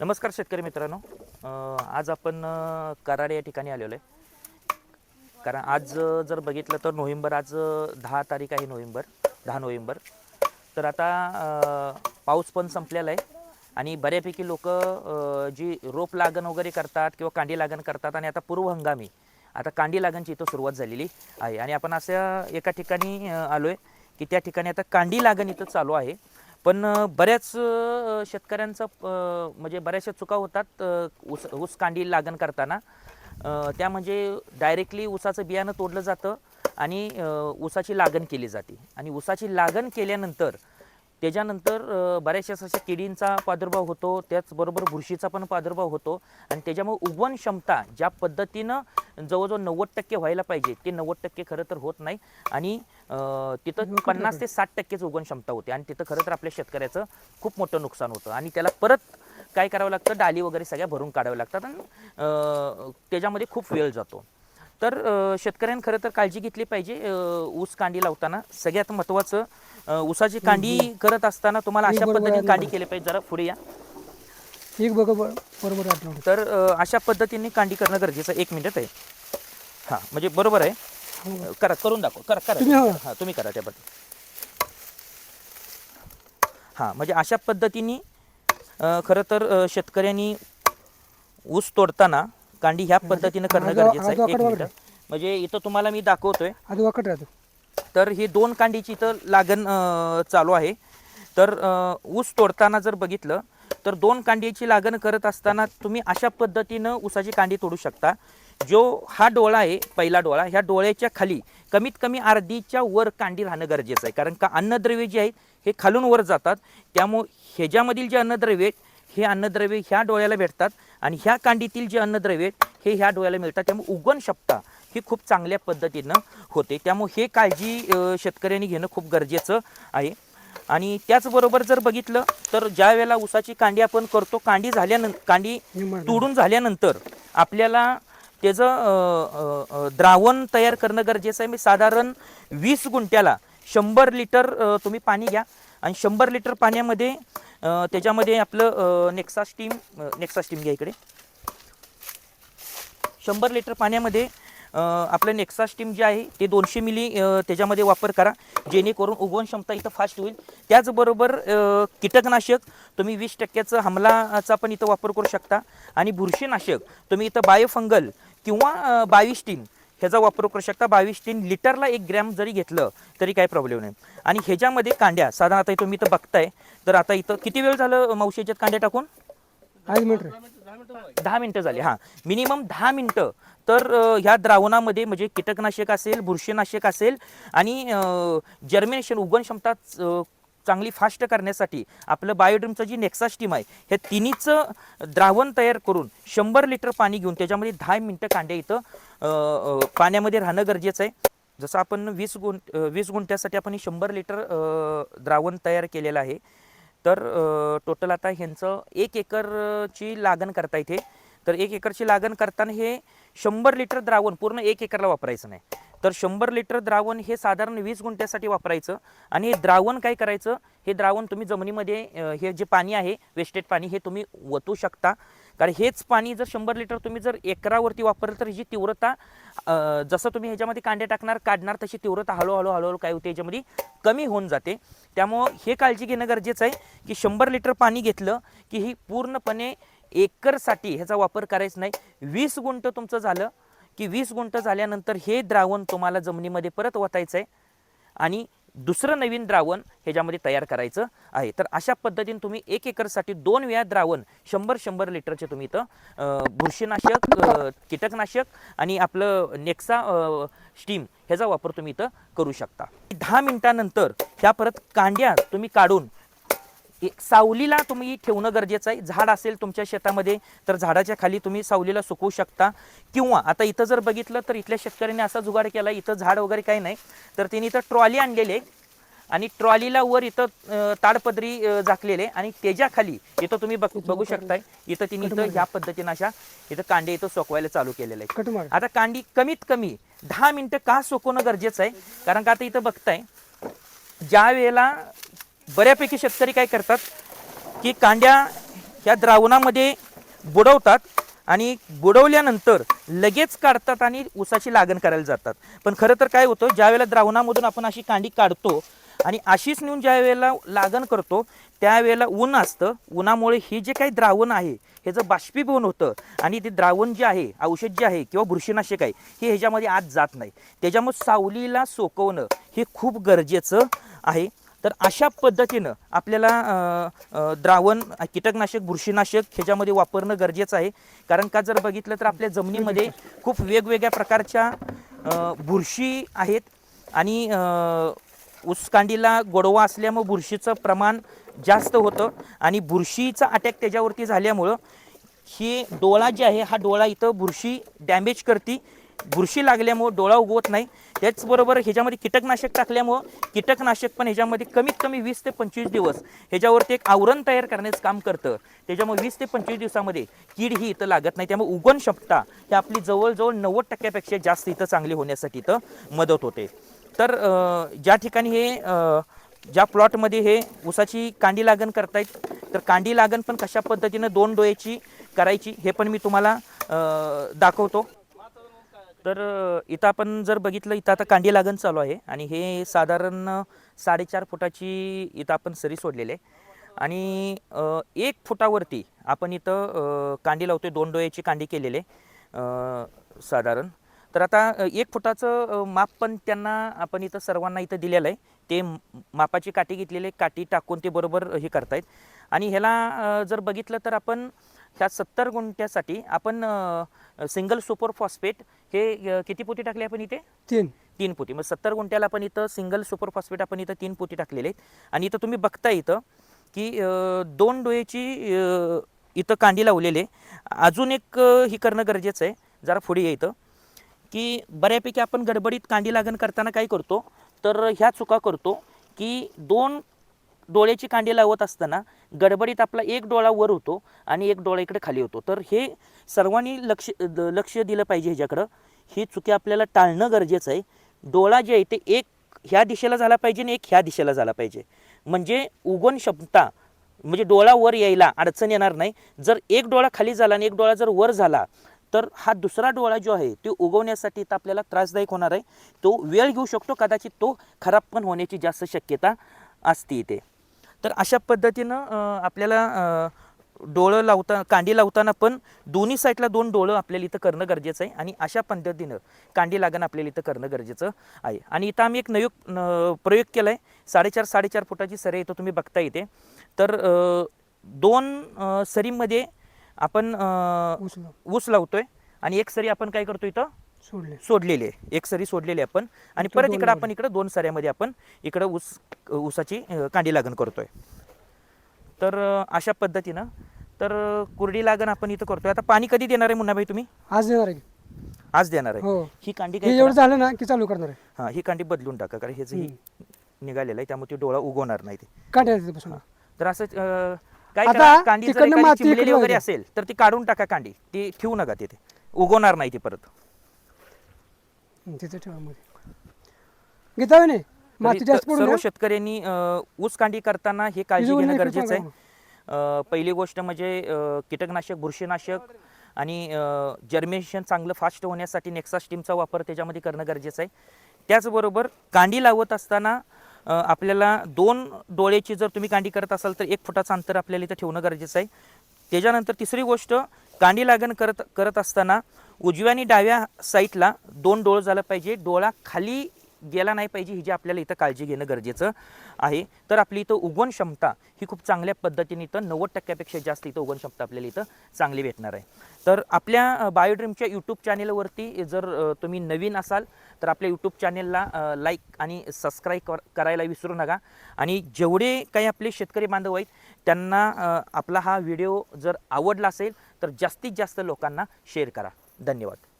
नमस्कार शेतकरी मित्रांनो. आज आपण कराड या ठिकाणी आलेलो आहे. कारण आज जर बघितलं तर नोव्हेंबर आज दहा तारीख आहे नोव्हेंबर दहा नोव्हेंबर. तर आता पाऊस पण संपलेला आहे आणि बऱ्यापैकी लोक जी रोप लागण वगैरे करतात किंवा कांडी लागण करतात आणि आता पूर्व हंगामी आता कांडी लागणची इथं सुरुवात झालेली आहे. आणि आपण असं एका ठिकाणी आलो आहे की त्या ठिकाणी आता कांडी लागण इथं चालू आहे. पण बऱ्याच शेतकऱ्यांचा शेतकऱ्यांचं म्हणजे बऱ्याचशा चुका होतात ऊस ऊस कांडी लागण करताना. त्या म्हणजे डायरेक्टली ऊसाचं बियाणं तोडलं जातं आणि ऊसाची लागण केली जाते. आणि ऊसाची लागण केल्यानंतर त्याच्यानंतर बऱ्याचशा अशा किडींचा प्रादुर्भाव होतो त्याचबरोबर बुरशीचा पण प्रादुर्भाव होतो आणि त्याच्यामुळे उगवण क्षमता ज्या पद्धतीनं जवळजवळ नव्वद टक्के व्हायला पाहिजे ते नव्वद टक्के खरं तर होत नाही. आणि तिथं पन्नास ते साठ टक्केच उगवण क्षमता होते. आणि तिथं खरं तर आपल्या शेतकऱ्याचं खूप मोठं नुकसान होतं. आणि त्याला परत काय करावं लागतं? डाली वगैरे सगळ्या भरून काढाव्या लागतात आणि अ, त्याच्यामध्ये खूप वेळ जातो. तर शेतकऱ्यांनी खरं तर काळजी घेतली पाहिजे. ऊस कांडी लावताना सगळ्यात महत्त्वाचं अ, ऊसाची कांडी करत असताना तुम्हाला अशा पद्धतीने कांडी केली पाहिजे. जरा पुढे या. एक बघा बरोबर तर अशा पद्धतीने कांडी करणं गरजेचं एक मिनिट आहे. हां म्हणजे बरोबर आहे. करा करून दाखव. करा करा. तुम्ही हवा. हां तुम्ही करा त्या पद्धती हां म्हणजे अशा पद्धतीने अ, खरं तर अ, शेतकऱ्यांनी ऊस तोडताना कांडी ह्या पद्धतीनं करणं आज- गरजेचं आहे. एक मिनिट. म्हणजे इथं तुम्हाला मी दाखवतोय. आधी वाकट राहतो. तर ही दोन कांडीची इथं लागण अ, चालू आहे. तर अ, ऊस तोडताना जर बघितलं तर दोन कांडीची लागण करत असताना तुम्ही अशा पद्धतीनं ऊसाची कांडी तोडू शकता. जो हा डोळा आहे पहिला डोळा ह्या डोळ्याच्या खाली कमीत कमी अर्धीच्या वर कांडी राहणं गरजेचं आहे. कारण का अन्नद्रव्य जे आहेत हे खालून वर जातात. त्यामुळे ह्याच्यामधील जे अन्नद्रव्य हे अन्नद्रव्य ह्या डोळ्याला भेटतात आणि ह्या कांडीतील जे अन्नद्रव्य हे ह्या डोळ्याला मिळतात. त्यामुळे उगवण क्षमता ही खूप चांगल्या पद्धतीनं होते. त्यामुळे हे काळजी शेतकऱ्यांनी घेणं खूप गरजेचं आहे. आणि त्याचबरोबर जर बघितलं तर ज्या वेळेला ऊसाची कांडी आपण करतो कांडी झाल्यानंतर कांडी तोडून झाल्यानंतर आपल्याला त्याचं द्रावण तयार करणं गरजेचं आहे. मी साधारण वीस गुंठ्याला शंभर लिटर तुम्ही पाणी घ्या. आणि शंभर लिटर पाण्यामध्ये त्याच्यामध्ये आपलं नेक्सा स्टीम नेक्सा स्टीम घ्या इकडे. शंभर लिटर पाण्यामध्ये आपलं नेक्सा स्टीम जे आहे ते दोनशे मिली त्याच्यामध्ये वापर करा. जेणेकरून उगवण क्षमता इथं फास्ट होईल. त्याचबरोबर कीटकनाशक तुम्ही वीस टक्क्याचं हमलाचा पण इथं वापर करू शकता. आणि बुरशीनाशक तुम्ही इथं बायोफंगल किंवा बावीस टीम ह्याचा वापर करू शकता. बावीस टीम लिटरला एक ग्रॅम जरी घेतलं तरी काही प्रॉब्लेम नाही. आणि ह्याच्यामध्ये कांड्या साधारण आता तुम्ही इथं बघताय तर आता इथं किती वेळ झालं मावशीच्यात कांड्या टाकून? मिनिट दहा मिनटं झाली. हां. मिनिमम दहा मिनटं. तर ह्या द्रावणामध्ये म्हणजे कीटकनाशक असेल बुरशीनाशक असेल आणि जर्मिनेशन उगवण क्षमता चांगली फास्ट करण्यासाठी आपलं बायोड्रीमचं जी नेक्सा स्टीम आहे हे तिन्हीचं द्रावण तयार करून शंभर लिटर पाणी घेऊन त्याच्यामध्ये दहा मिनटं कांड्या इथं पाण्यामध्ये राहणं गरजेचं आहे. जसं आपण वीस गुं वीस गुंठ्यासाठी आपण शंभर लिटर द्रावण तयार केलेलं आहे. तर टोटल आता ह्यांचं एक एकरची लागण करता इथे. तर एक एकरची लागण करताना हे शंभर लिटर द्रावण पूर्ण एक एकरला वापरायचं नाही. तर शंभर लिटर द्रावण हे साधारण वीस गुंठ्यासाठी वापरायचं आणि हे द्रावण काय करायचं? हे द्रावण तुम्ही जमिनीमध्ये हे जे पाणी आहे वेस्टेड पाणी हे तुम्ही वतू शकता. कारण हेच पाणी जर शंभर लिटर तुम्ही जर एकरावरती वापरलं तर ह्याची तीव्रता जसं तुम्ही ह्याच्यामध्ये कांडे टाकणार काढणार तशी तीव्रता हळूहळू हळूहळू काय होते ह्याच्यामध्ये कमी होऊन जाते. त्यामुळं हे काळजी घेणं गरजेचं आहे की शंभर लिटर पाणी घेतलं की ही पूर्णपणे एकरसाठी ह्याचा वापर करायचा नाही. वीस गुंट तुमचं झालं की वीस गुंट झाल्यानंतर हे द्रावण तुम्हाला जमिनीमध्ये परत ओतायचं आहे. आणि दुसरं नवीन द्रावण ह्याच्यामध्ये तयार करायचं आहे. तर अशा पद्धतीने तुम्ही एक एकरसाठी दोन वेळा द्रावण शंभर शंभर लिटरचे तुम्ही इथं बुरशीनाशक कीटकनाशक आणि आपलं नेक्सा स्टीम ह्याचा वापर तुम्ही इथं करू शकता. दहा मिनिटानंतर ह्या परत कांड्या तुम्ही काढून सावलीला तुम्ही ठेवणं गरजेचं आहे. झाड असेल तुमच्या शेतामध्ये तर झाडाच्या खाली तुम्ही सावलीला सुकवू शकता. किंवा आता इथं जर बघितलं तर इथल्या शेतकऱ्यांनी असा जुगाड केला इथं झाड वगैरे काही नाही. तर त्यांनी इथं ट्रॉली आणलेली. आहे आणि ट्रॉलीला वर इथं ताडपदरी झाकलेले. आणि त्याच्याखाली इथं तुम्ही बघ बघू शकताय इथं तिने इथं ह्या पद्धतीनं अशा इथं कांडे इथं सोकवायला चालू केलेले आहे आता कांडी कमीत कमी दहा मिनिटं का सोकवणं गरजेचं आहे? कारण का आता इथं बघताय ज्या वेळेला बऱ्यापैकी शेतकरी काय करतात की कांड्या ह्या द्रावणामध्ये बुडवतात आणि बुडवल्यानंतर लगेच काढतात आणि ऊसाची लागण करायला जातात. पण खरं तर काय होतं ज्या वेळेला द्रावणामधून आपण अशी कांडी काढतो आणि अशीच नेऊन ज्या वेळेला लागण करतो त्यावेळेला ऊन असतं. उन्हामुळे हे जे काही द्रावण आहे हे जर बाष्पीभवन होतं आणि ते द्रावण जे आहे औषध जे आहे किंवा बुरशीनाशक आहे हे ह्याच्यामध्ये आत जात नाही. त्याच्यामुळे सावलीला सोकवणं हे खूप गरजेचं आहे. तर अशा पद्धतीनं आपल्याला द्रावण कीटकनाशक बुरशीनाशक ह्याच्यामध्ये वापरणं गरजेचं आहे. कारण का जर बघितलं तर आपल्या जमिनीमध्ये खूप वेगवेगळ्या प्रकारच्या बुरशी आहेत आणि उसकांडीला ऊसकांडीला गोडवा असल्यामुळं बुरशीचं प्रमाण जास्त होतं आणि बुरशीचा अटॅक त्याच्यावरती झाल्यामुळं ही डोळा जे आहे हा डोळा इथं बुरशी डॅमेज करते. बुरशी लागल्यामुळं डोळा उगवत नाही. त्याचबरोबर ह्याच्यामध्ये कीटकनाशक टाकल्यामुळं कीटकनाशक पण ह्याच्यामध्ये कमीत कमी वीस ते पंचवीस दिवस ह्याच्यावरती एक आवरण तयार करण्याचं काम करतं. त्याच्यामुळे वीस ते पंचवीस दिवसामध्ये कीड ही इथं लागत नाही. त्यामुळे उगवण क्षमता ही आपली जवळजवळ नव्वद टक्क्यापेक्षा जास्त इथं चांगली होण्यासाठी इथं मदत होते. तर ज्या ठिकाणी हे ज्या प्लॉटमध्ये हे ऊसाची कांडी लागण करतायत तर कांडी लागण पण कशा पद्धतीनं दोन डोळ्याची करायची हे पण मी तुम्हाला दाखवतो. तर इथं आपण जर बघितलं इथं आता कांडी लागण चालू आहे आणि हे साधारण साडेचार फुटाची इथं आपण सरी सोडलेली आहे. आणि एक फुटावरती आपण इथं कांडी कांडी लावतोय दोन डोळ्याची कांडी केलेले साधारण. तर आता एक फुटाचं माप पण त्यांना आपण इथं सर्वांना इथं दिलेलं आहे. ते मापाची काठी घेतलेले काठी टाकून ते बरोबर हे करतायत. आणि ह्याला जर बघितलं तर आपण ह्या सत्तर गुंठ्यासाठी आपण सिंगल सुपर फॉस्फेट हे किती पोती टाकले आपण इथे? तीन. तीन पोती. मग सत्तर गुंठ्याला आपण इथं सिंगल सुपर फॉस्फेट आपण इथं तीन पोती टाकलेले आहेत. आणि इथं तुम्ही बघता इथं की दोन डोळ्याची इथं कांडी लावलेली अजून एक ही करणं गरजेचं आहे. जरा पुढे यायचं की बऱ्यापैकी आपण गडबडीत कांडी लागण करताना काय करतो? तर ह्या चुका करतो की दोन डोळ्याची कांडी लावत असताना गडबडीत आपला एक डोळा वर होतो आणि एक डोळा इकडे खाली होतो. तर हे सर्वांनी लक्ष द- लक्ष दिलं पाहिजे ह्याच्याकडं. ही चुकी आपल्याला टाळणं गरजेचं आहे. डोळा जे आहे ते एक ह्या दिशेला झाला पाहिजे आणि एक ह्या दिशेला झाला पाहिजे. म्हणजे उगवण क्षमता म्हणजे डोळा वर यायला अडचण येणार नाही. जर एक डोळा खाली झाला आणि एक डोळा जर वर झाला तर हा दुसरा डोळा जो आहे तो उगवण्यासाठी तर आपल्याला त्रासदायक होणार आहे. तो वेळ घेऊ शकतो कदाचित तो खराब पण होण्याची जास्त शक्यता असते इथे. तर अशा पद्धतीनं आपल्याला डोळं लावता कांडी लावताना पण दोन्ही साईडला दोन डोळं आपल्याला इथं करणं गरजेचं आहे आणि अशा पद्धतीनं कांडी लागण आपल्याला इथं करणं गरजेचं आहे. आणि इथं आम्ही एक नयोग प्रयोग केला आहे साडेचार साडेचार फुटाची सरी इथं तुम्ही बघता येते तर दोन सरीमध्ये आपण ऊस लावतोय आणि एक सरी आपण काय करतो इथं? सोडले. सोडलेली आहे. एक सरी सोडलेली आहे आपण. आणि परत इकडं. आपण इकडं दोन सऱ्यामध्ये आपण इकडं ऊस ऊसाची कांडी लागण करतोय. तर अशा पद्धतीनं तर कुरडी लागण आपण इथं करतोय. आता पाणी कधी देणार आहे मुन्नाभाई तुम्ही? आज देणार आहे? आज देणार आहे. हो. ही कांडी हे एवढं? झालं ना की चालू करणार आहे. हा ही कांडी बदलून टाका कारण ह्याचं ही निघालेलं आहे त्यामुळे ती डोळा उगवणार नाही ते. तर असं काय कांडी वगैरे. असेल तर ती काढून टाका कांडी. ती ठेवू नका तिथे. उगवणार नाही ती परत. हं, तिथे ठेवा मध्ये घेता माती जास्त पडून सर्व. शेतकऱ्यांनी अं, ऊस कांडी करताना हे काळजी घेणं गरजेचं आहे. अं, पहिली गोष्ट म्हणजे अं, कीटकनाशक बुरशीनाशक आणि जर्मिनेशन चांगलं फास्ट होण्यासाठी नेक्सा स्टीमचा वापर त्याच्यामध्ये करणं गरजेचं आहे. त्याचबरोबर कांडी लावत असताना अं, आपल्याला दोन डोळ्याची जर तुम्ही कांडी करत असाल तर एक फुटाचं अंतर आपल्याला इथं ठेवणं गरजेचं आहे. त्याच्यानंतर तिसरी गोष्ट कांडी लागण करत करत असताना उजव्या आणि डाव्या साईडला दोन डोळ झालं पाहिजे. डोळा खाली गेला नाही पाहिजे ही जी आपल्याला इथं काळजी घेणं गरजेचं आहे. तर आपली इथं उगवण क्षमता ही खूप चांगल्या पद्धतीने इथं नव्वद टक्क्यापेक्षा जास्त इथं उगवण क्षमता आपल्याला इथं चांगली भेटणार आहे. तर आपल्या बायोड्रीमच्या यूट्यूब चॅनेलवरती जर तुम्ही नवीन असाल तर आपल्या यूट्यूब चॅनेलला लाईक आणि सबस्क्राईब कर करायला विसरू नका. आणि जेवढे काही आपले शेतकरी बांधव आहेत त्यांना आपला हा व्हिडिओ जर आवडला असेल तर जास्तीत जास्त लोकांना शेअर करा. धन्यवाद.